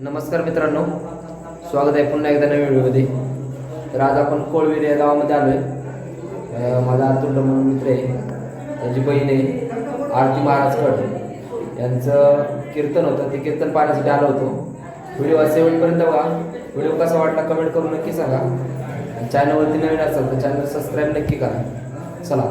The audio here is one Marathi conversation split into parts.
नमस्कार मित्रांनो स्वागत आहे पुन्हा एकदा नवीन व्हिडिओमध्ये. तर आज आपण कोळवीर या गावामध्ये आलो आहे माझा अतुंड म्हणून मित्र आहे. त्याची बहीण आहे आरती महाराज कड यांचं कीर्तन होतं. ते कीर्तन पाहण्यासाठी आलो होतो. व्हिडिओ शेवटपर्यंत बघा. व्हिडिओ कसा वाटला कमेंट करून नक्की सांगा. चॅनलवरती नवीन असेल तर चॅनल सबस्क्राईब नक्की करा. चला.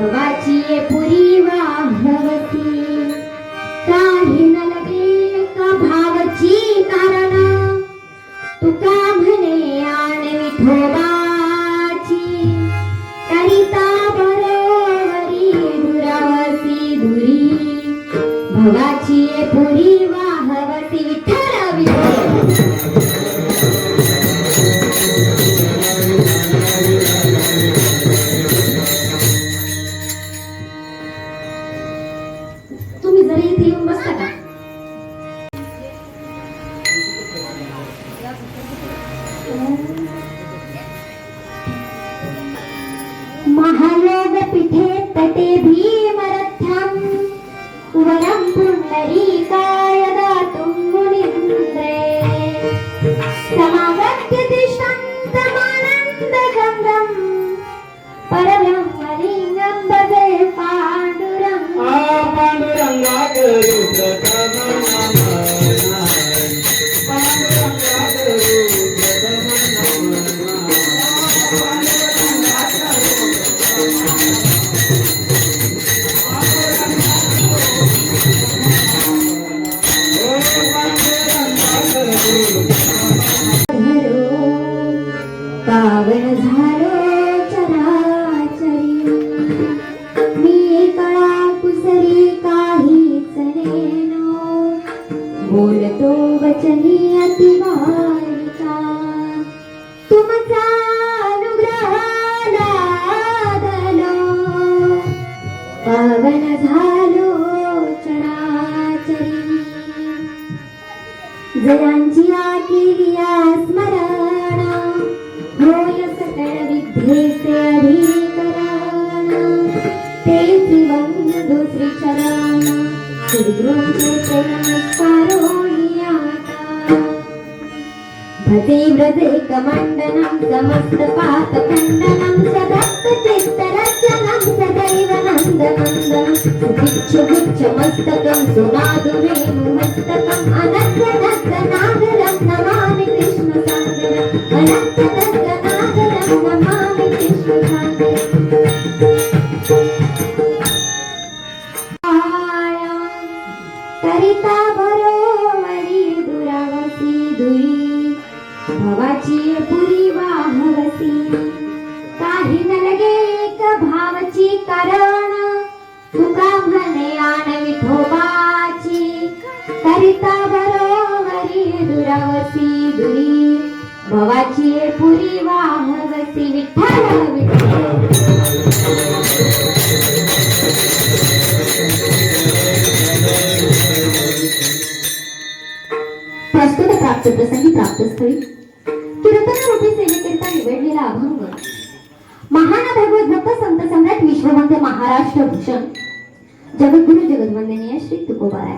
भवाची ये पुरी. बोलतो वचनी अतिवारिका भजे व्रजे कमण्डनं समस्त पापखण्डनं सदत्त चित्तरचनं सदैव नन्दनन्दनं सुभिच्छ गुच्छ मस्तकं सुनादु वेणुमस्तकम् अनन्तदत्तनागरं नमामि कृष्णसागरम् अनन्तदत्तनागरं करिता बरोबरी दुरावसी दुरी भवाची पुरी वाहवसी. काही न लगे एक भावची कारण. तुका म्हणे आण विठोबाची. करिता बरोबरी दुरावसी दुरी भवाची पुरी वाहवसी. वसी विठ्ठल विठ्ठल. प्रस्तुत प्राप्त प्रसंगी प्राप्त स्थळी कीर्तन रूपी सेवेकरिता निवडलेला अभंग. महान भगवत भक्त संत सम्राट विश्ववंद्य महाराष्ट्र भूषण. जगद्गुरु जगद्वंदनीय श्री तुकोबाराय.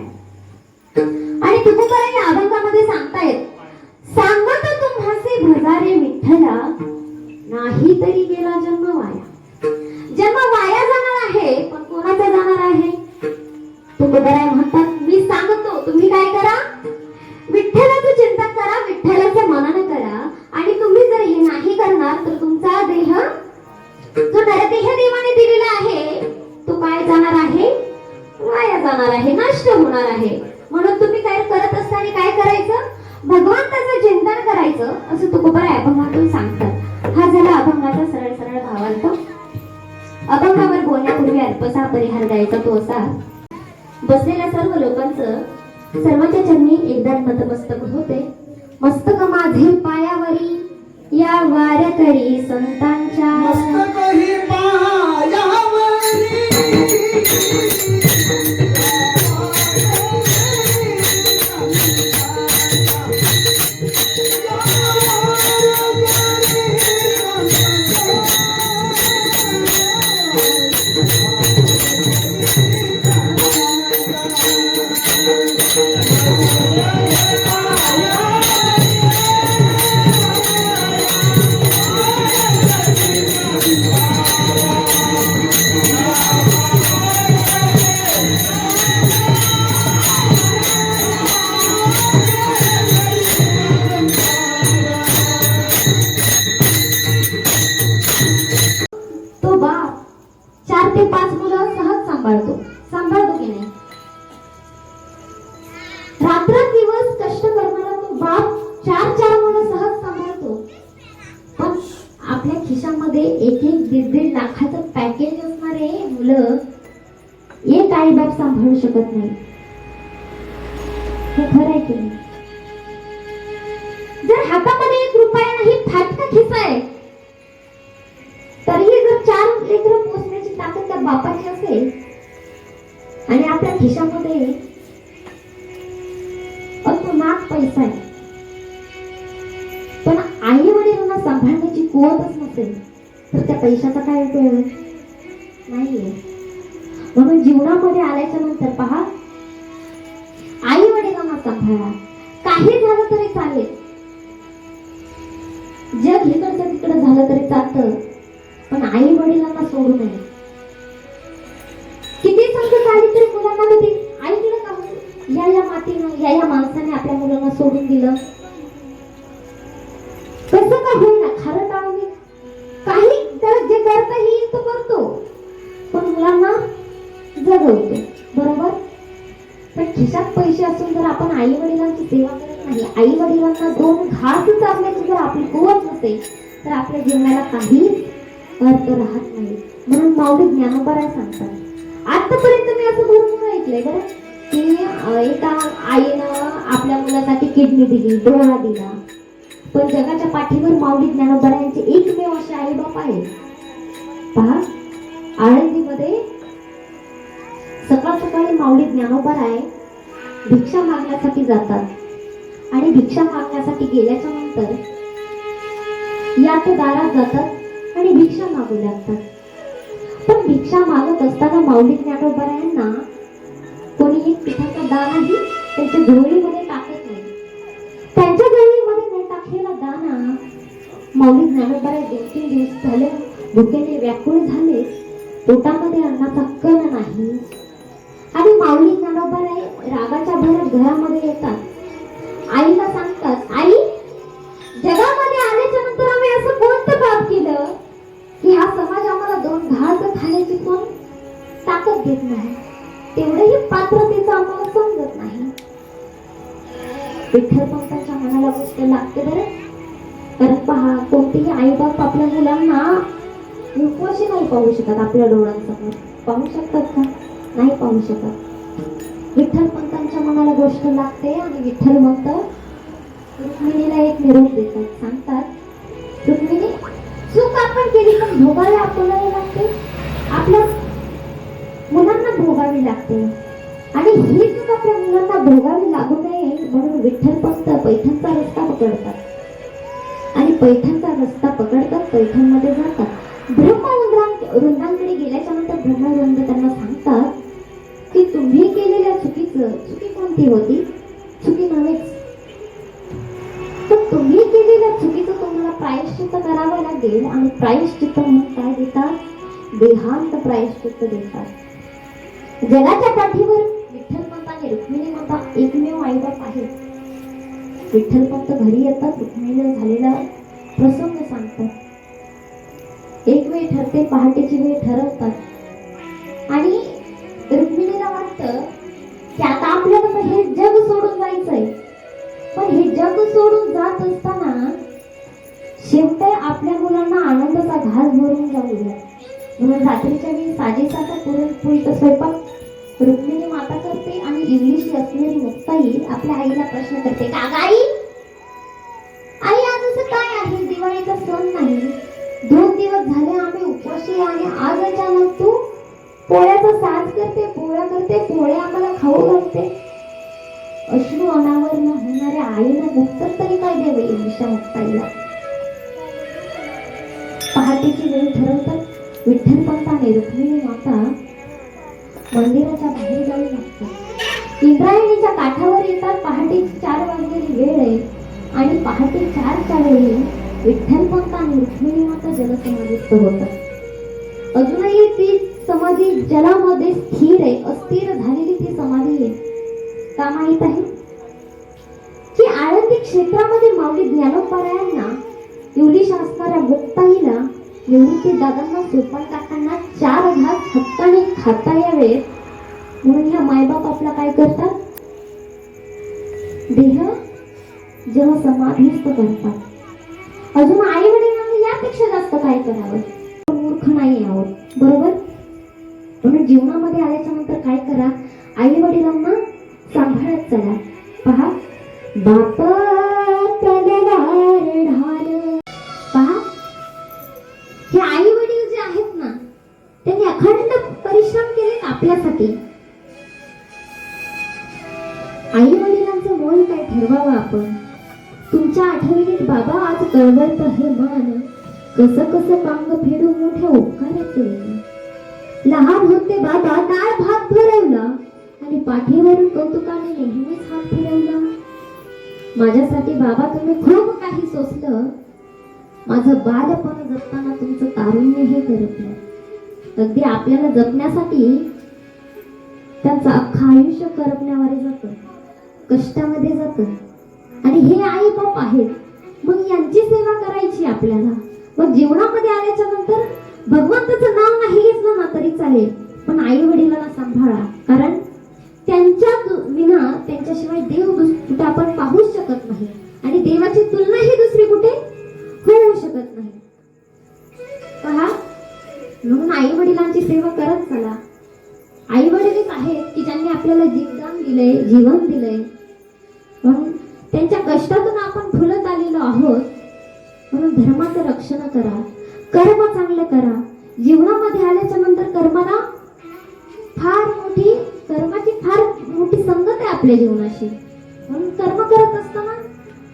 आणि तुकोबाराय या अभंगामध्ये सांगतायत सांगत तुम्हासे भजारे विठ्ठला नाही तरी गेला जन्म वाया. जन्म वाया जाणार आहे पण कोणाचा जाणार आहे? तुकोबाराय म्हणतात मी सांगतो तुम्ही काय करा नतमस्तक होते. मस्तक माझे पायावरी या वारकरी संतांच्या. मस्तक ही पायावरी. आपल्या खिशामध्ये एक एक दीड दीड लाखाचं पॅकेज असणारे मुलं एक आई बाप सांभाळू शकत नाही. हे खरं आहे की नाही? जर हातामध्ये एक रुपया नाही फाटका खिसा आहे तरीही जर चार लेकर पोचण्याची ताकद त्या बापाची असेल आणि आपल्या खिशामध्ये अतोनात पैसा आहे आई सांभाळण्याची कुवतच नसेल. तर त्या पैशाचा काय उपयोग? आहे? नाहीये. म्हणून जीवनामध्ये आल्याच्यानंतर पहा. आई वडिलांना सांभाळा. काही झालं तरी चालेल. जग इकडचं तिकडं झालं तरी चालतं. पण आई वडिलांना सोडू नये. किती संकट आली तरी मुलांना कधी? आई दिलं का या या मातीनं या या माणसाने आपल्या मुलांना सोडून दिलं. सेवा करत नाही. आई वडिलांना दोन घास चालण्याची जर आपली कुवत नसेल तर आपल्या जीवनाला काहीच अर्थ राहत नाही. म्हणून माऊली ज्ञानोबराय सांगतात. आतापर्यंत मी असं भरपूर ऐकलंय बरं. की एका आईनं आपल्या मुलासाठी किडनी दिली डोळा दिला. पण जगाच्या पाठीवर माऊली ज्ञानोबरायांचे एकमेव असे आई बाप आहेत. पहा आळंदीमध्ये सकाळ सकाळी माऊली ज्ञानोबराय भिक्षा मागण्यासाठी जातात. आणि भिक्षा मागण्यासाठी गेल्याच्यानंतर या ते दारात जातात आणि भिक्षा मागू लागतात. पण भिक्षा मागत असताना माऊली ज्ञानोबरायांना कोणी एक पिठाचा दाणाही त्यांच्या झोळीमध्ये टाकत नाही. त्यांच्या झोळीमध्ये न टाकलेला दाना माऊली ज्ञानोबराय दोन तीन दिवस झाले भुकेने व्याकुळ झाले. पोटामध्ये अन्नाचा कण नाही. आणि माऊली ज्ञानोबराय रागाच्या भरात घरामध्ये येतात. आईला सांगतात आई जगामध्ये आल्याच्यानंतर आम्ही असं कोणतं पाप केलं? की हा समाज आम्हाला दोन घास खाण्याची पण ताकद देत नाही. तेवढंही पात्रतेचं आम्हाला समजत नाही. विठ्ठल पंताच्या मनाला गोष्ट लागते बरं. कारण पहा कोणतेही आई बाप आपल्या मुलांना उपवाशी नाही पाहू शकत आपल्या डोळ्यांसमोर. पाहू शकतात का? नाही पाहू शकत. विठ्ठल पंतांच्या मनाला गोष्ट लागते आणि विठ्ठल म्हणतं रुक्मिणीला एक निरोप देतात. सांगतात रुक्मिणी चूक आपण केली तर भोगायला आपल्याला लागते. आपल्या मुलांना भोगावी लागते. आणि ही चूक आपल्या मुलांना भोगावी लागू नये म्हणून विठ्ठल पंत पैठणचा रस्ता पकडतात. आणि पैठणचा रस्ता पकडतात पैठणमध्ये जातात. ब्रह्मवृंदा वृंदांकडे गेल्याच्यानंतर ब्रह्मवृंद त्यांना सांगतात तुम्ही केलेल्या चुकीचं चुकी कोणती होती? चुकी नव्हेच. तर तुम्ही केलेल्या चुकीचं तुम्हाला प्रायश्चित्त करावं लागेल आणि प्रायश्चित्त म्हणून काय देतात? देहांत प्रायश्चित्त देतात. जगाच्या पाठीवर विठ्ठलपंत आणि रुक्मिणी माता एकमेव आईबाप आहेत. विठ्ठलपंत घरी येतात रुक्मिणीला झालेला प्रसंग सांगतात. एक वेळ ठरते पहाटेची वेळ ठरवतात. घास भरून जाऊया म्हणून रात्रीच्या वेळी साजेसाचा पुरणपोळीचा स्वयंपाक रुक्मिणी माता करते आणि इंग्लिश असणारी मुक्ताई आपल्या आईला प्रश्न करते का आई आई आज असं काय आहे? दिवाळीचा सण नाही. दोन दिवस झाले आम्ही उपाशी आणि आज अचानक तू पोळ्याचा साज करते पोळ्या करते पोळ्या आम्हाला खाऊ घालते. अश्रू अनावर न होणाऱ्या आईला उत्तर तरी काय द्यावे? इंग्लिशा मुक्ताईला. पहाटेची वेळ ठरवतात. विठ्ठलपंत आणि रुक्मिणी माता मंदिराच्या बाहेर जाऊ लागतात. इंद्रायणीच्या काठावर येतात. पहाटेची चार वाजलेली वेळ आहे. आणि पहाटे चारच्या वेळी विठ्ठलपंत आणि रुक्मिणी माता जलसमाधीस्थ होतात. अजूनही ती समाधी जलामध्ये स्थिर आहे. अस्थिर झालेली ती समाधी आहे. का माहीत आहे? की आळंदी क्षेत्रामध्ये माऊली ज्ञानोपारायांना इंग्लिश असणाऱ्या मुक्ताईला निवृत्ती दादांना सोपान काकांना चार घास हक्काने खाता यावेत म्हणून ह्या मायबाप आपला काय करतात? देह जेव्हा समाधीस्थ करतात. अजून आई वडिलांनी यापेक्षा जास्त काय करावं? मूर्ख नाही आहोत बरोबर? म्हणून जीवनामध्ये आल्याच्यानंतर काय करा? आई वडिलांना सांभाळत चला. पहा बाप बाबा हे बाण. कसं कसं पांग फेडू मोठ्या उपकाराचे. लहान होते बाबा काय भाग भरवला. आणि पाठीवरून कौतुकाने नेहमीच हात फिरवला. माझ्यासाठी बाबा तुम्ही खूप काही सोसलं. माझं बालपण जपताना तुमचं तारुण्य हे करपलं. अगदी आपल्याला जपण्यासाठी त्यांचं अख्खं आयुष्य करपण्यावर जातं कष्टामध्ये जातं आणि हे आई बाप आहेत. मग यांची सेवा करायची आपल्याला. मग जीवनामध्ये आल्याच्यानंतर भगवंताचं नाव नाही घेतलं ना तरी चालेल पण आई वडिलांना सांभाळा. कारण त्यांच्या विना त्यांच्याशिवाय देव दुस- कुठे आपण पाहूच शकत नाही. आणि देवाची तुलना ही दुसरी कुठे? होऊ शकत नाही. पहा म्हणून आई वडिलांची सेवा करत चला. आई वडीलच आहेत की ज्यांनी आपल्याला जीवदान दिलंय जीवन तुम्ही कर्म करत असताना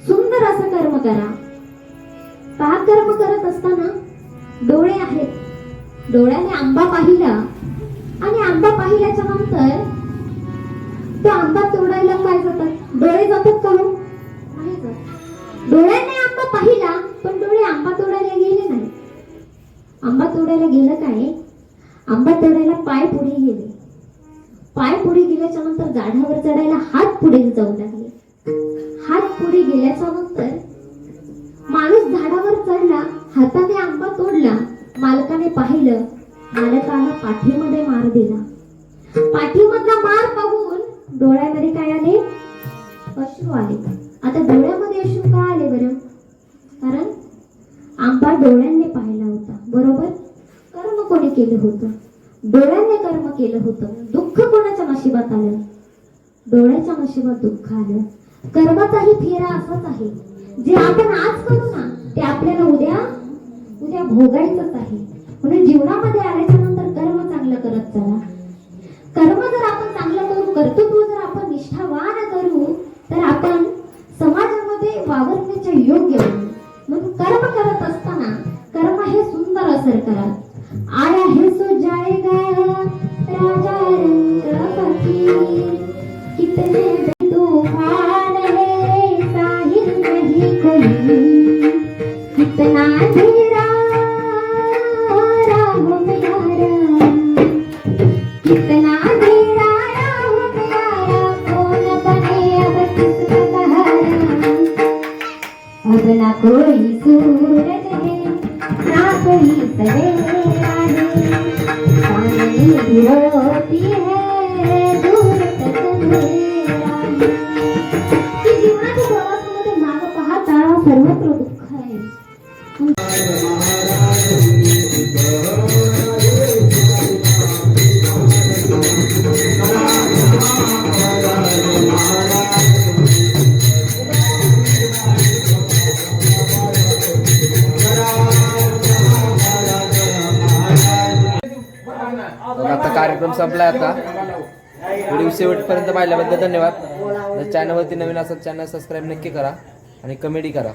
सुंदर असं कर्म करा. पहा कर्म करत असताना डोळे आहेत. डोळ्याने आंबा पाहिला आणि आंबा पाहिल्याच्या नंतर तो आंबा तोडायला काय जातात? डोळे जातात का हो? नाही जात. डोळ्याने आंबा पाहिला पण डोळे आंबा तोडायला गेले नाही. आंबा तोडायला गेलं काय? आंबा तोडायला पाय पुढे गेले. पाय पुढे गेल्याच्यानंतर झाडावर चढायला हात पुढे जाऊ लागले. गेल्याच्यानंतर माणूस झाडावर चढला हाताने आंबा तोडला मालकाने पाहिलं मालकाला पाठीमध्ये मार दिला. पाठीमधला मार पाहून डोळ्यामध्ये काय आले? अश्रू आले. आता डोळ्यामध्ये अश्रू का आले बरं? कारण आंबा डोळ्यांनी पाहिला होता. बरोबर? कर्म कोणी केलं होतं? डोळ्यांनी कर्म केलं होतं. दुःख कोणाच्या नशिबात आलं? डोळ्याच्या नशिबात दुःख आलं. कर्माचाही फेरा असाच आहे. जे आपण आज करू ना ते आपल्याला उद्या उद्या भोगायचंच आहे. म्हणून जीवनामध्ये आल्याच्यानंतर कर्म चांगलं करत चला. कर्म जर आपण चांगलं करू कर्तृत्व जर आपण निष्ठावान करू तर आपण समाजामध्ये वावरण्याच्या योग्य म्हणून कर्म करत असताना कर्म हे सुंदर असर करा. आया हे सो जाएगा राजा रंग कितने कितना अंधेरा संपलाय आता. व्हिडिओ शेवटपर्यंत पाहिल्याबद्दल धन्यवाद. चॅनलवरती नवीन असत चॅनल सबस्क्राईब नक्की करा आणि कमेडी करा.